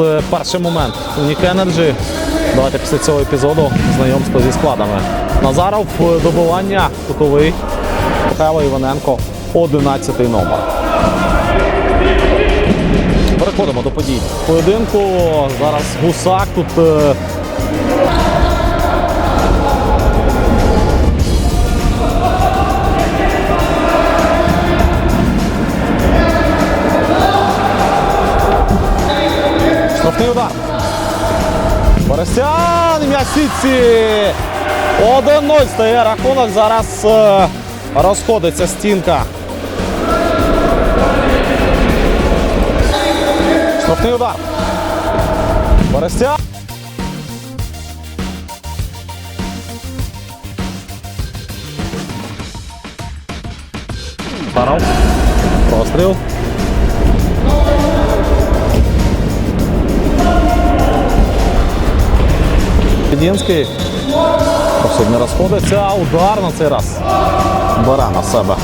е, перший момент. Унік Energy. Давайте після цього епізоду знайомство зі складами. Назаров е, добування кутовий. Михайло Іваненко 11 номер. Переходимо до подій. Поєдинку. Зараз гусак тут. Штрафний удар. Борисян, сітці. 1-0 стає рахунок. Зараз е, розходиться стінка. Штрафний удар. Борисян. Паров. Простріл. Підінський. Просить не розходиться, удар на цей раз. Бере на себе.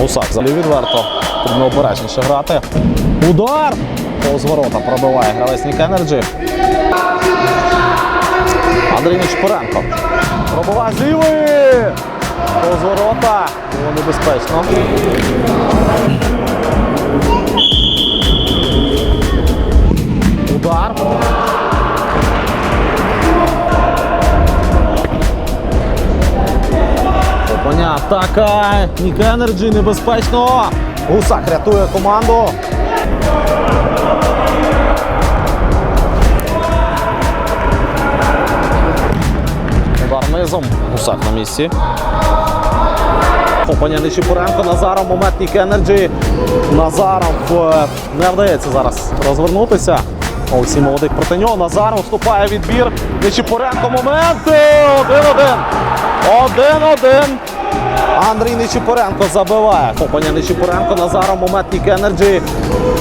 Гусак взагалі відверто. Потрібно обережніше грати. Удар! Повз ворота пробиває гравець Нік Енерджі. Андрій Нечпоренко. Пробиває з лівої! Повз ворота. Було небезпечно. Удар. Опаня атака. Нік Енерджі небезпечно. Гусак рятує команду. Гусак на місці. Опаня Нечіпуренко, Назаров, момент Нік Енерджі. Назаров е, не вдається зараз розвернутися. Олексій Молодик проти нього. Назаров вступає відбір. Нечіпуренко момент. Е, Один-один. Один-один. Андрій Нечіпуренко забиває. Опаня Нечіпуренко, Назаров, момент Нік Енерджі.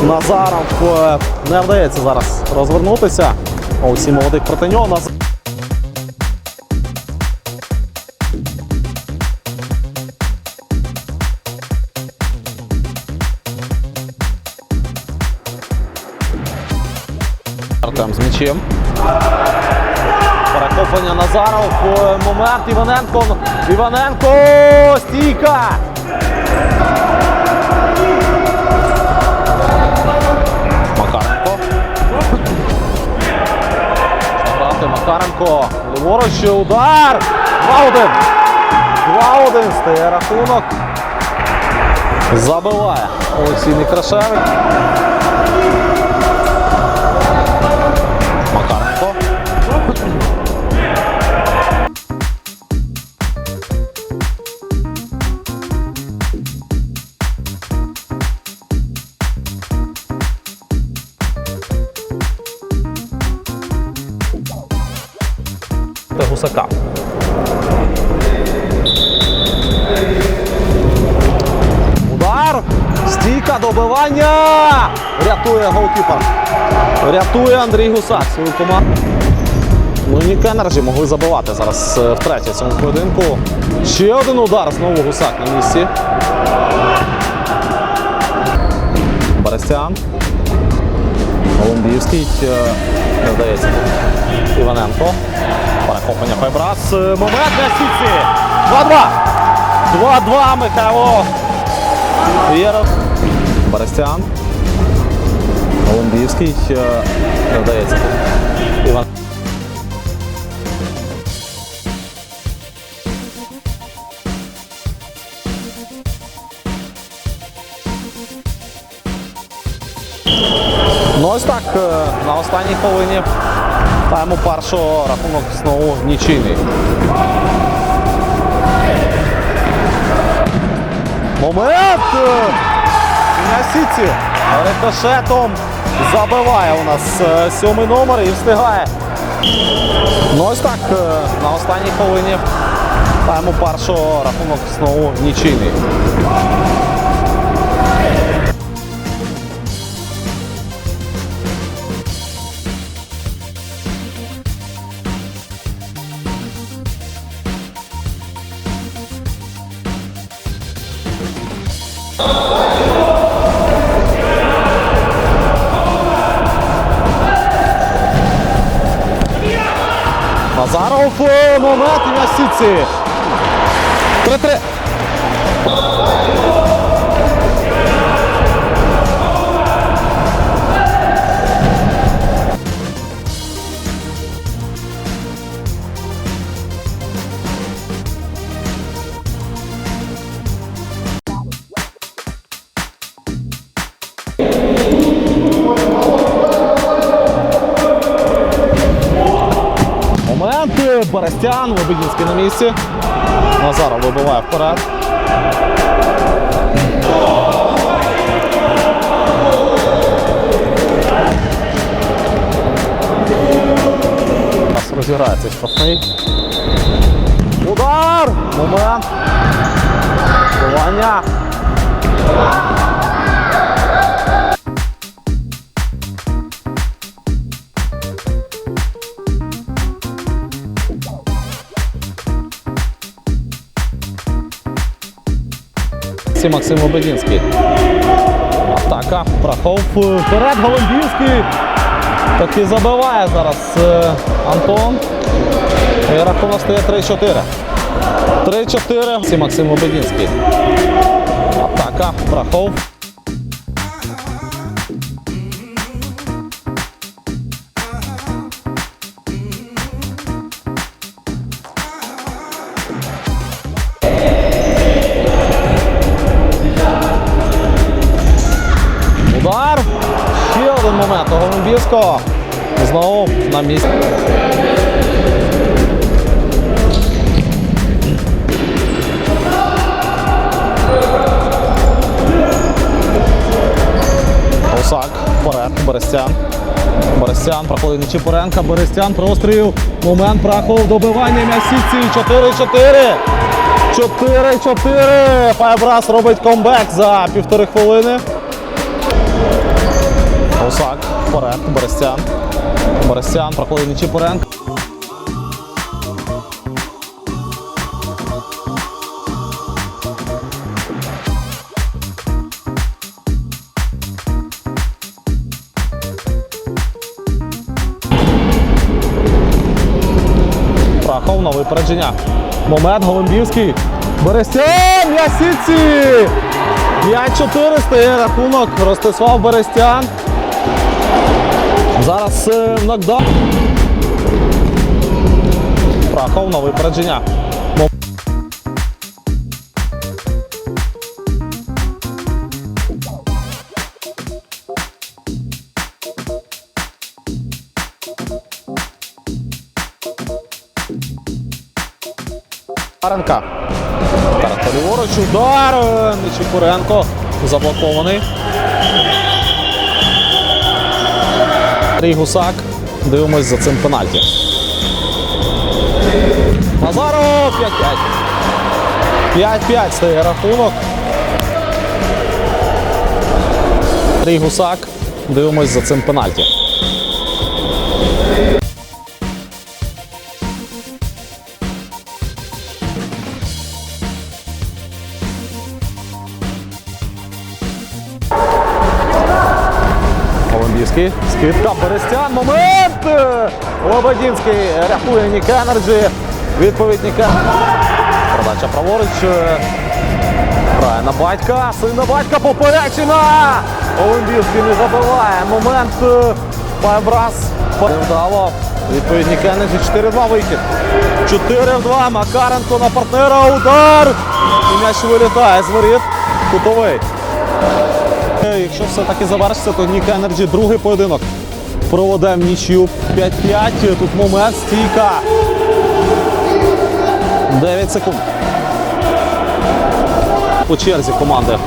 Назаров е, не вдається зараз розвернутися. Олексій Молодик проти нього. Артем з м'ячем. Перехоплення Назаров. Момент Іваненко. Іваненко. Стійка. Макаренко. Грати Макаренко. Ліворуч удар. 2-1. 2-1 стає рахунок. Забиває Олексій Некрашевич. Гусака. Удар! Стійка добивання! Рятує голкіпер. Рятує Андрій Гусак свою команду. Ну, Нік Енерджі могли забивати зараз е, втретє в цьому поєдинку. Ще один удар, знову Гусак на місці. Берестян. Голумбівський. е, Не вдається. Іваненко. Перехоплення Файбрас. Е, Момент на сітці. 2-2. 2-2 Михайло. Вєров. Е, Не вдається. Іван. Ну ось так, е, на останній хвилині тайму першого рахунок знову нічийний. Момент! На сіці рикошетом забиває у нас е, сьомий номер і встигає. Ну ось так, е, на останній хвилині тайму першого рахунок знову нічийний. Назаров е, момент і на сітці. 3-3. Берестян, Лебедінський на місці. Назаров вибиває вперед. Розіграється штрафний. Удар! Момент. Вбивання. Це Максим Лебедінський. Атака. Прахов вперед. Голубівський. Таки забиває зараз е, Антон. І рахунок стає 3-4. 3-4. Максим Лебедінський. Атака. Прахов. Момент у Знову на місці. Осак, вперед, Берестян. Берестян проходить Нечіпоренка, Берестян, простріл. Момент Прахов, добивання м'ясіці. 4-4. 4-4. Пайбрас робить комбек за півтори хвилини. Осак, вперед, Берестян. Берестян проходить Нечіпоренко. Прахов на випередження. Момент Голимбівський. Берестян! Ясіці! 5-4 стає рахунок. Ростислав Берестян. Зараз е, нокдаун. Прахов на випередження. Таренка. Таренко ліворуч, удар. Нечіпуренко заблокований. Андрій Гусак. Дивимось за цим пенальті. Назаров 5-5. 5-5 стає рахунок. Андрій Гусак. Дивимось за цим пенальті. Голомбівський. Скидка Берестян. Момент! Лободінський рятує Нік Енерджі. Відповідь Ніка. Передача праворуч. Грає на батька. Син на батька поперечина. Голомбівський не забиває. Момент. Файбрас. Невдало. Відповідь Нік Енерджі. 4-2 вихід. 4-2. Макаренко на партнера. Удар. І м'яч вилітає з воріт. Кутовий. Е, Якщо все-таки завершиться, то Нік Енерджі другий поєдинок проведе нічю 5-5. Тут момент, стійка. 9 секунд. По черзі команди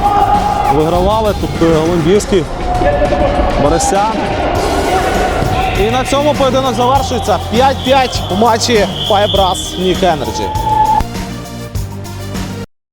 вигравали. Тут е, Голимбівський, Борисян. І на цьому поєдинок завершується 5-5 у матчі Файбрас Нік Енерджі.